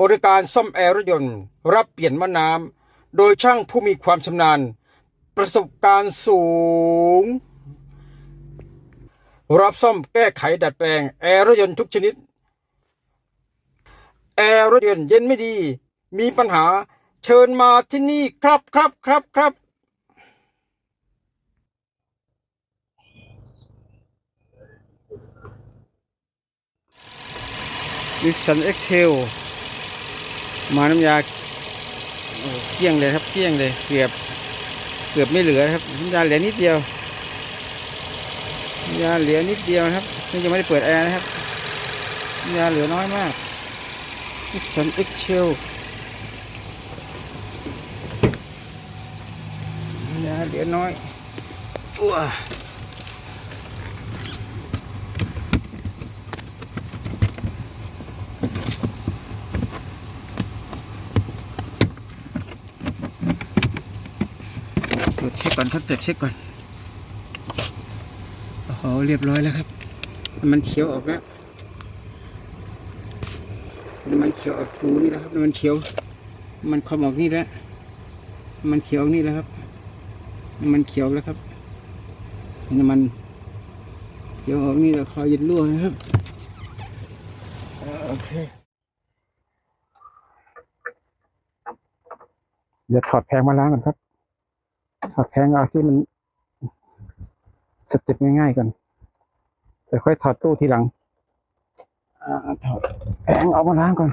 บริการซ่อมแอร์รถยนต์รับเปลี่ยนมะน้ำโดยช่างผู้มีความชำนาญ ประสบการณ์สูง รับซ่อมแก้ไขดัดแปลงแอร์รถยนต์ทุกชนิด แอร์รถยนต์เย็นไม่ดี มีปัญหาเชิญมาที่นี่ครับครับครับครับดิสันเอ็กเทล มาน้ำยาเกี้ยงเลยครับเกี้ยงเลยเกือบเกือบไม่เหลือครับน้ำยาเหลือนิดเดียวน้ำยาเหลือนิดเดียวครับนี่ยังไม่ได้เปิดแอร์นะครับน้ำยาเหลือน้อยมากดิสันเอ็กเทลน้ำยาเหลือน้อยอ้ว ตรวจเช็ค ก่อนครับตรวจเช็คก่อนโอ้โหเรียบร้อยแล้วครับ มันเขียวออกแล้วมันเขียวออกรูนี่แล้วครับ มันเขียว มันคอมออกนี่แล้ว มันเขียวออกนี่แล้วครับ มันเขียวแล้วครับน้ำมันเขียวออกนี่แล้วคอยยึดรั่วนะครับโอเคเดี๋ยวถอดแพงมาล้างก่อนครับ ถอดแพงเอาที่มันสเต็ปง่ายๆก่อนเดี๋ยวค่อยถอดตู้ทีหลังอถอดแพงเอามาล้างก่อน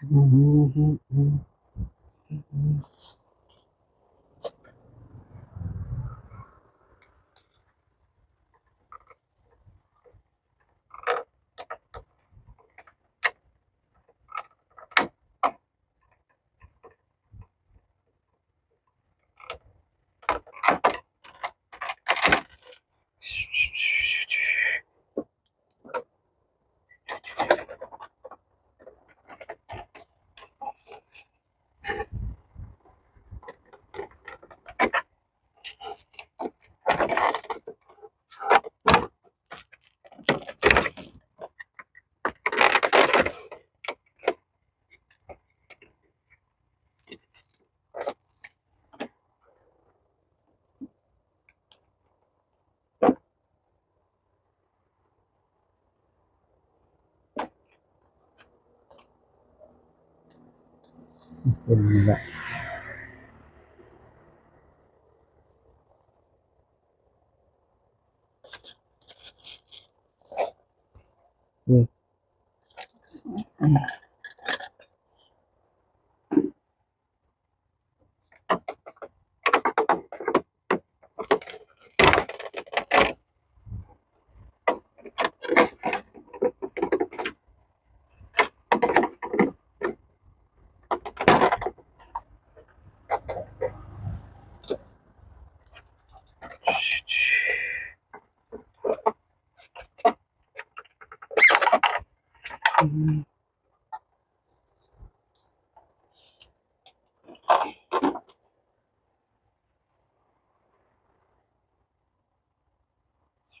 ป็นอ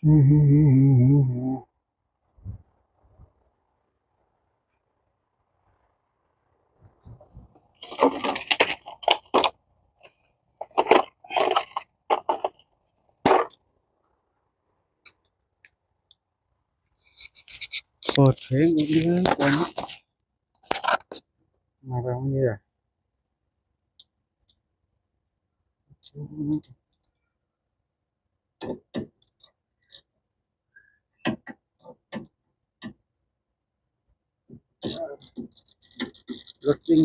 เปิดเพลงอีกนิดนึงก่อนนะมาตรงนี้เลย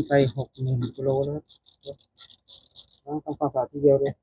ไปหกหมื่นกิโลแล้วต้องทำความสะอาดทีเดียวเลย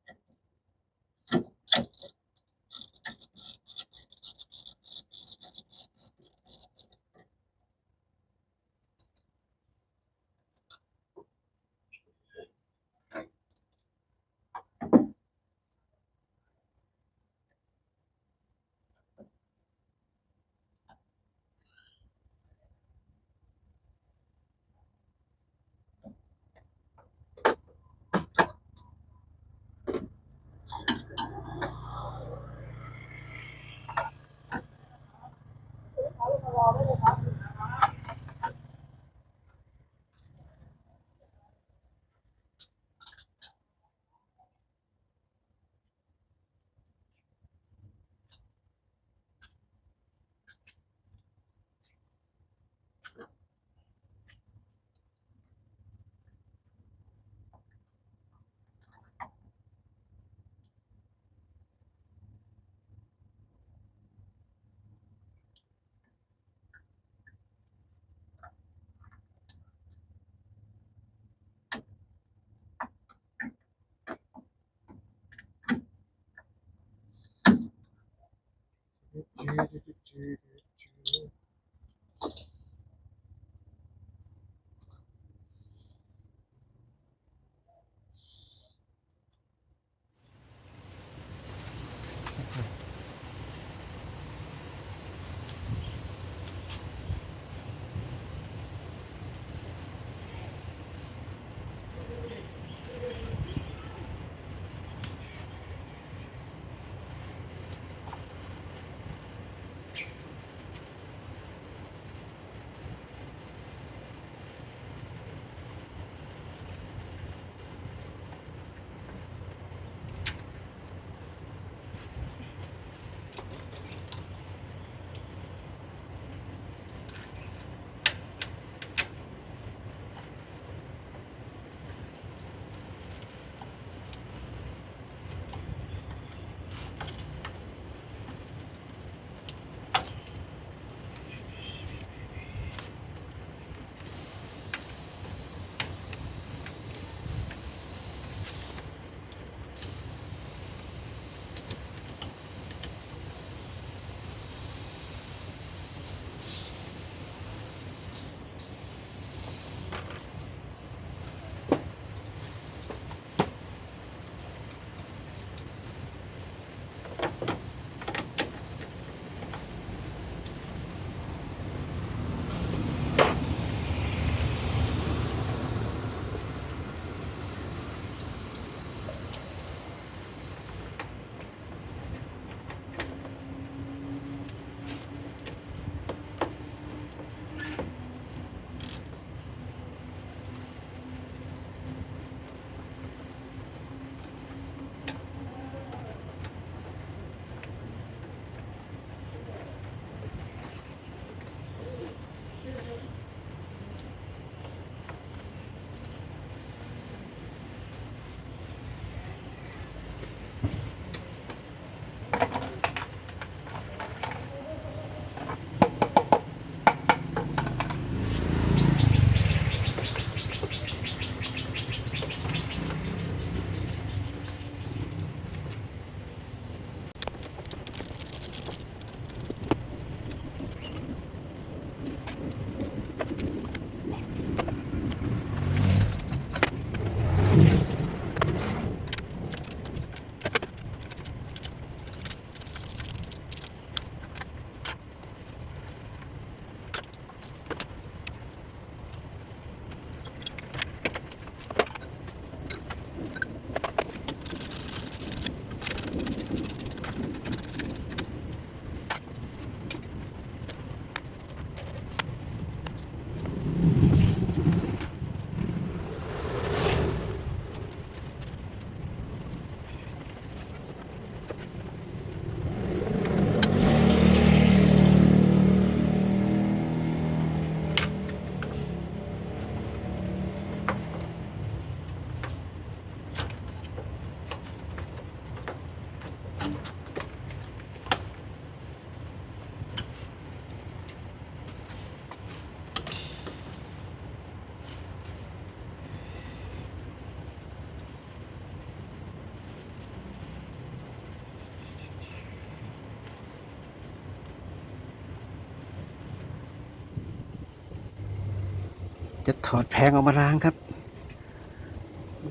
จะถอดแผงออกมาล้างครับ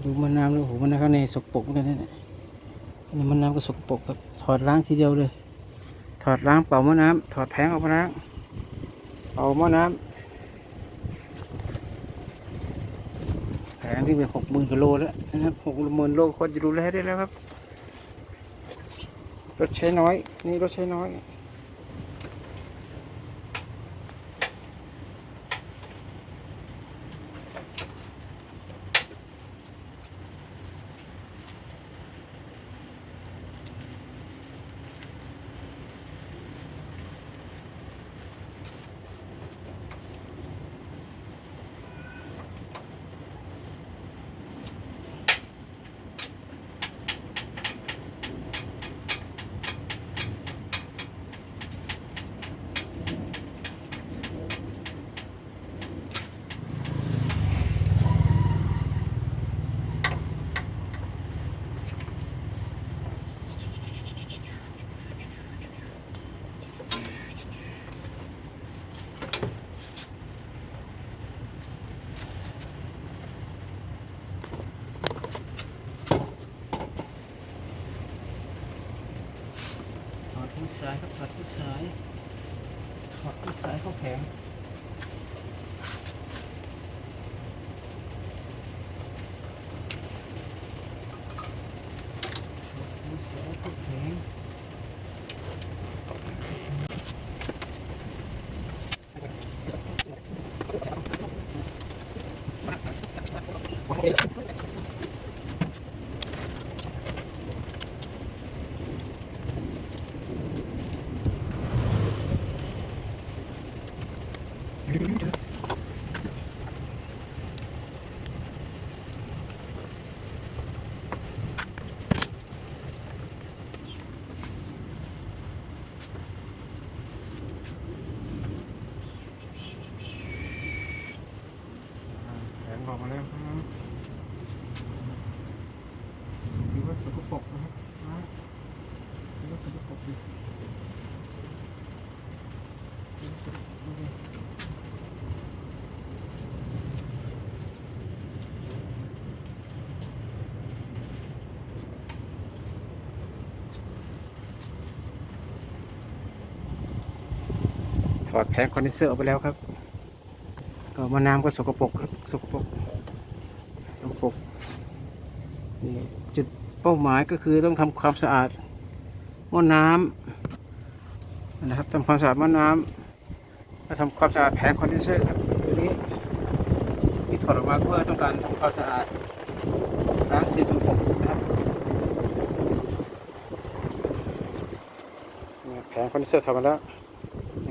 ดูมันน้ำดูโอ้โหมันน้ำข้างในสกปรกเหมือนกันเนี่ยนี่มันน้ำก็สกปรกครับถอดล้างทีเดียวเลย ถอดล้างเป่าหม้อน้ำถอดแผงออกมาล้างเป่าหม้อน้ำแผงที่เป็นหกหมื่นกิโลแล้วนะครับหกหมื่นโลคนจะดูแลได้แล้วครับรถใช้น้อย นี่รถใช้น้อย สกปรกนะครับนะถือว่าสกปรกดีถือว่าสกปรกดีถอดแผงคอนเดนเซอร์ออกไปแล้วครับก็มาน้ำก็สกปรกครับ สกปรกสกปรกนี่ เป้าหมายก็คือต้องทำความสะอาดหม้อน้ำนะครับทำความสะอาดหม้อน้ำและทำความสะอาดแผงคอนเดนเซอร์ครับตัวนี้ที่ถอดออกมาเพื่อต้องการทำความสะอาดล้างสิ่งสกปรกนะครับแผงคอนเดนเซอร์ทำมาแล้ว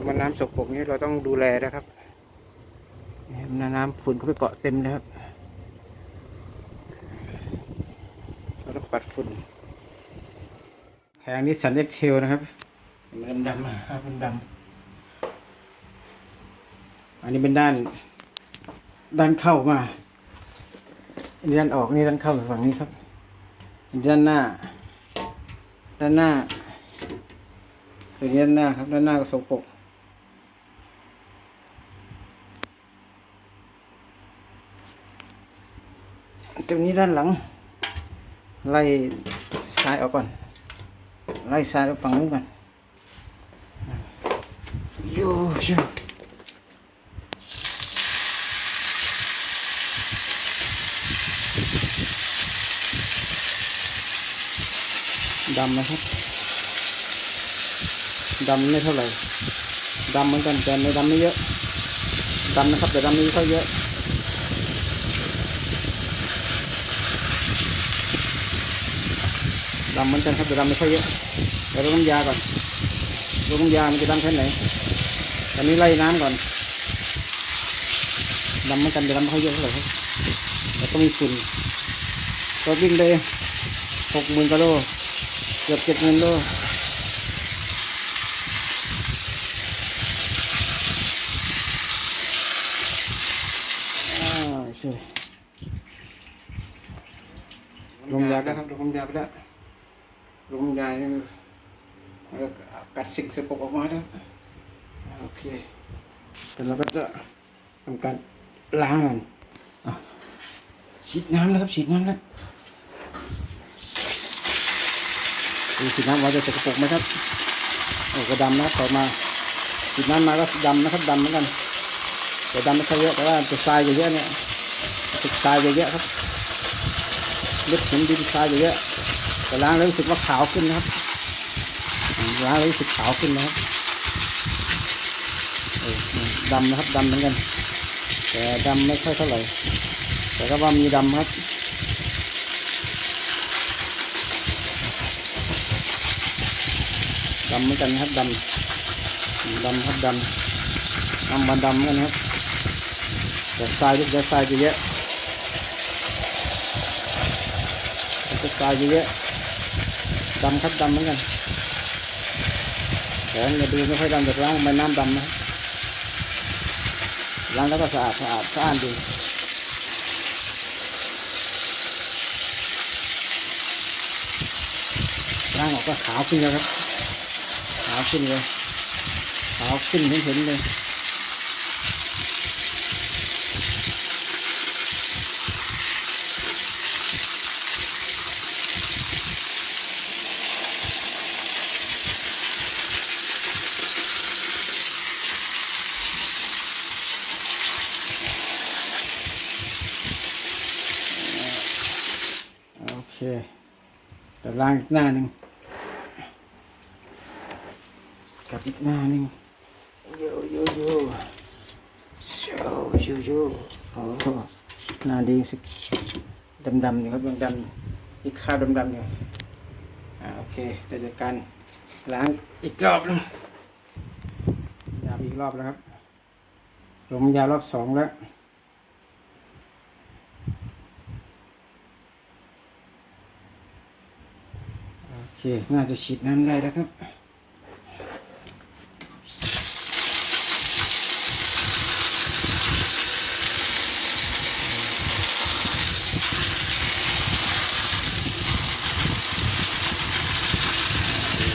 มันน้ำสกปรกนี้เราต้องดูแลนะครับม่านน้ำฝุ่นเขาไปเกาะเต็มเลยครับ เราต้องปัดฝุ่น แผงนี้สันเอ็กเทลนะครับมันดำๆนะครับมันดำอันนี้เป็นด้าน ด้านเข้ามาอันนี้ด้านออกนี่ด้านเข้าฝั่งนี้ครับอันนี้ด้านหน้า ด้านหน้าตัวนี้ด้านหน้าครับ ด้านหน้าก็สกปรกตรงนี้ด้านหลัง ไล่ซ้ายออกก่อน ไล่ซ้ายแล้วฝั่งนู้นก่อนโย่ชิวดำนะครับ ดำไม่เท่าไหร่ ดำเหมือนกันแต่ไม่ดำไม่เยอะ ดำนะครับแต่ดำไม่ค่อยเยอะดำเหมือนกันครับแต่ดำไม่ค่อยเยอะเดี๋ยวเราต้องยาก่อนเราต้องยามันจะดำแค่ไหนตอนนี้ไล่น้ำก่อนดำเหมือนกันแต่ดำไม่ค่อยเยอะเท่าไหร่ครับแล้วก็มีฝุ่นก็วิ่งได้หกหมื่นกิโลเกือบเจ็ดหมื่นโลอ่าใช่ลงยาแล้วครับลงยาไปแล้วลงยา แล้วกัดสิ่งสกปรกออกมาแล้วโอเคแต่เราก็จะทำการล้างก่อนอะฉีดน้ำแล้วครับฉีดน้ำแล้วดูฉีดน้ำว่าจะสกปรกไหมครับโอ้ก็ดำนะครับต่อมาฉีดน้ำมาก็ดำนะครับดำเหมือนกันแต่ดำไม่ค่อยเยอะแต่ว่าจะทรายเยอะเนี่ยติดทรายเยอะๆครับลึกเห็นดินทรายเยอะแต่ล้างแล้วรู้สึกว่าขาวขึ้นนะครับ ล้างแล้วรู้สึกขาวขึ้นนะครับดำนะครับดำเหมือนกัน แต่ดำไม่ค่อยเท่าไหร่ แต่ก็ว่ามีดำครับดำเหมือนกันนะครับดำดำครับดำน้ำมันดำกันนะครับแต่ทรายแต่ทรายจะเยอะแต่ทรายจะเยอะดำครับดำเหมือนกัน แต่อย่าดูไม่ค่อยดำแต่ล้างไปน้ำดำนะล้างแล้วก็สะอาดสะอาดสะอาดดีล้างออกก็ขาวขึ้นแล้วครับขาวขึ้นเลยขาวขึ้นเห็นเห็นเลยโอเคเดี๋ยว ล้างอีกหน้าหนึ่งกับอีกหน้าหนึ่งโยโยโยโชโยโยโอ้หน้าดีสิดำดำๆนี่ครับดำๆอีกข้าวดำดำๆอยู่อ่าโอเคเดี๋ยวจัดการล้างอีกรอบหนึงยาอีกรอบแล้วครับลงยารอบสองแล้ว เค น่าจะฉีดน้ำได้แล้วครับ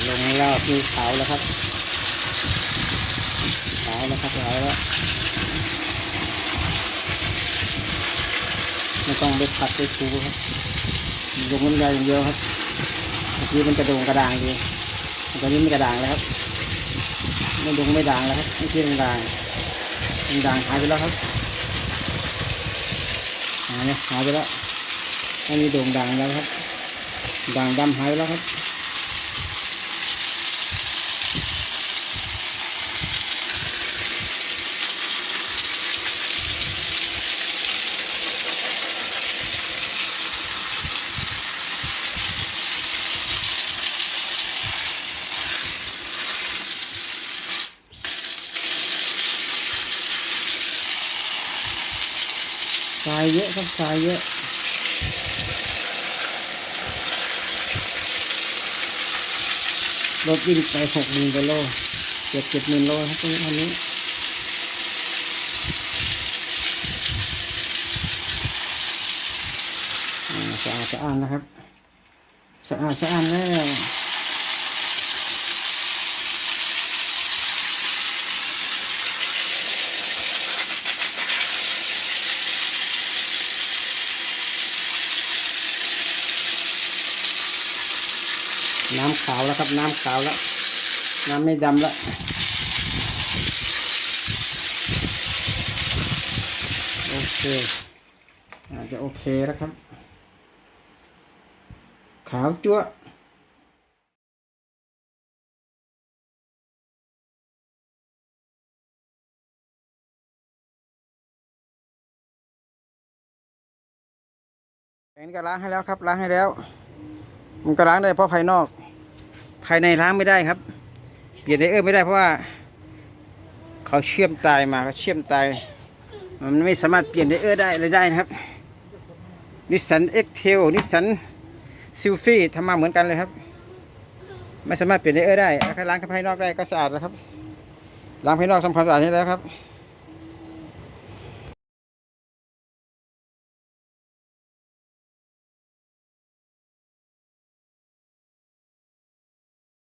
ลงแล้วคือขาวแล้วครับขาวแล้วครับขาวแล้วไม่ต้องไปขัดไปถูครับลงน้ำยาอย่างเดียวครับ นี้มันกระดงกระดางดีตอนนี้ไม่กระดางแล้วครับไม่ดงไม่ด่างแล้วครับไม่เช่ด่างมันด่างหายไปแล้วครับหายนะหายไปแล้วไม่มีดงด่างแล้วครับด่างดำหายไปแล้วครับ เยอะครับทรายเยอะรถวิ่งไปหกหมื่นกิโลเจ็ดเจ็ดหมื่นโลครับตรงนี้อันนี้สะอาดสะอาดนะครับ สะอาดสะอาดแล้ว น้ำขาวแล้วครับ น้ำขาวแล้ว น้ำไม่ดำแล้วโอเคอาจจะโอเคแล้วครับ ขาวจั๊วะอันนี้ก็ล้างให้แล้วครับล้างให้แล้ว มันก็ล้างได้เพราะภายนอก ภายในล้างไม่ได้ครับ เปลี่ยนไดเออร์ไม่ได้เพราะว่า เขาเชื่อมตายมาเขาเชื่อมตาย มันไม่สามารถเปลี่ยนไดเออร์ได้เลยได้นะครับนิสสันเอ็กเทลนิสสันซิลฟี่ทำมาเหมือนกันเลยครับ ไม่สามารถเปลี่ยนไดเออร์ได้แค่ล้างภายนอกได้ก็สะอาดแล้วครับล้างภายนอกทำความสะอาดให้แล้วครับ